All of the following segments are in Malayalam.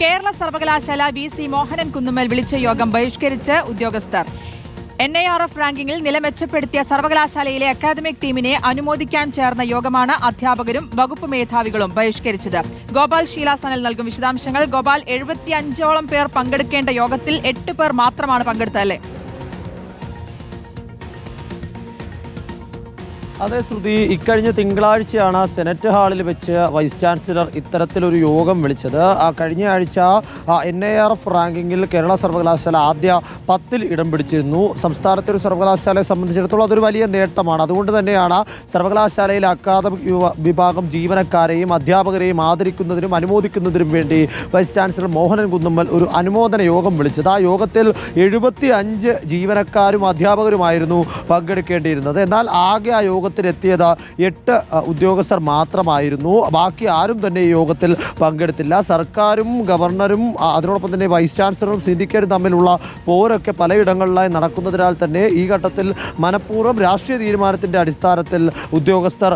കേരള സർവകലാശാല വി സി മോഹനൻ കുന്നുമ്മൽ വിളിച്ച യോഗം ബഹിഷ്കരിച്ച് ഉദ്യോഗസ്ഥർ. എൻ ഐ ആർ എഫ് റാങ്കിങ്ങിൽ നില മെച്ചപ്പെടുത്തിയ സർവകലാശാലയിലെ അക്കാദമിക് ടീമിനെ അനുമോദിക്കാൻ ചേർന്ന യോഗമാണ് അധ്യാപകരും വകുപ്പ് മേധാവികളും ബഹിഷ്കരിച്ചത്. ഗോപാൽ ഷീലാസനൽ നൽകും വിശദാംശങ്ങൾ. ഗോപാൽ എഴുപത്തിയഞ്ചോളം പേർ പങ്കെടുക്കേണ്ട യോഗത്തിൽ എട്ട് പേർ മാത്രമാണ് പങ്കെടുത്തതല്ലേ അതെ ശ്രുതി. ഇക്കഴിഞ്ഞ തിങ്കളാഴ്ചയാണ് സെനറ്റ് ഹാളിൽ വെച്ച് വൈസ് ചാൻസലർ ഇത്തരത്തിലൊരു യോഗം വിളിച്ചത്. കഴിഞ്ഞ ആഴ്ച എൻ ഐ ആർ എഫ് റാങ്കിങ്ങിൽ കേരള സർവകലാശാല ആദ്യ പത്തിൽ ഇടം പിടിച്ചിരുന്നു. സംസ്ഥാനത്തെ ഒരു സർവകലാശാലയെ സംബന്ധിച്ചിടത്തോളം അതൊരു വലിയ നേട്ടമാണ്. അതുകൊണ്ട് തന്നെയാണ് സർവകലാശാലയിലെ അക്കാദമിക് വിഭാഗം ജീവനക്കാരെയും അധ്യാപകരെയും ആദരിക്കുന്നതിനും അനുമോദിക്കുന്നതിനും വേണ്ടി വൈസ് ചാൻസലർ മോഹനൻ കുന്നുമ്മൽ ഒരു അനുമോദന യോഗം വിളിച്ചത്. ആ യോഗത്തിൽ എഴുപത്തി അഞ്ച് ജീവനക്കാരും അധ്യാപകരുമായിരുന്നു പങ്കെടുക്കേണ്ടിയിരുന്നത്. എന്നാൽ ആകെ ആ യോഗത്തിൽ എത്തിയത് എട്ട് ഉദ്യോഗസ്ഥർ മാത്രമായിരുന്നു. ബാക്കി ആരും തന്നെ ഈ യോഗത്തിൽ പങ്കെടുത്തില്ല. സർക്കാരും ഗവർണറും അതിനോടൊപ്പം തന്നെ വൈസ് ചാൻസലറും സിൻഡിക്കേറ്റും തമ്മിലുള്ള പോരൊക്കെ പലയിടങ്ങളിലായി നടക്കുന്നതിനാൽ തന്നെ ഈ ഘട്ടത്തിൽ മനഃപൂർവം രാഷ്ട്രീയ തീരുമാനത്തിന്റെ അടിസ്ഥാനത്തിൽ ഉദ്യോഗസ്ഥർ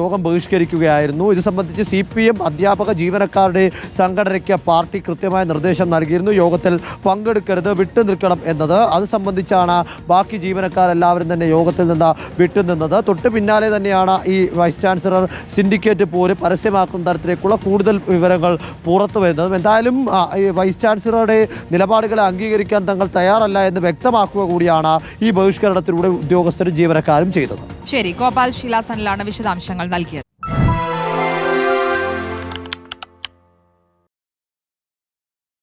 യോഗം ബഹിഷ്കരിക്കുകയായിരുന്നു. ഇത് സംബന്ധിച്ച് സി പി എം അധ്യാപക ജീവനക്കാരുടെ സംഘടനയ്ക്ക് പാർട്ടി കൃത്യമായ നിർദ്ദേശം നൽകിയിരുന്നു. യോഗത്തിൽ പങ്കെടുക്കരുത് വിട്ടു നിൽക്കണം എന്നത്. അത് സംബന്ധിച്ചാണ് ബാക്കി ജീവനക്കാരെല്ലാവരും തന്നെ യോഗത്തിൽ നിന്ന് വിട്ടുനിന്നത്. തൊട്ട് പിന്നാലെ തന്നെയാണ് ഈ വൈസ് ചാൻസലർ സിൻഡിക്കേറ്റ് പോര് പരസ്യമാക്കുന്ന തരത്തിലേക്കുള്ള കൂടുതൽ വിവരങ്ങൾ പുറത്തു വരുന്നതും. എന്തായാലും ഈ വൈസ് ചാൻസലറുടെ നിലപാടുകളെ അംഗീകരിക്കാൻ തങ്ങൾ തയ്യാറല്ല എന്ന് വ്യക്തമാക്കുക കൂടിയാണ് ഈ ബഹിഷ്കരണത്തിലൂടെ ഉദ്യോഗസ്ഥരും ജീവനക്കാരും ചെയ്തത്. ശരി ഗോപാൽ ശീലാസനിലാണ് വിശദാംശങ്ങൾ നൽകിയത്.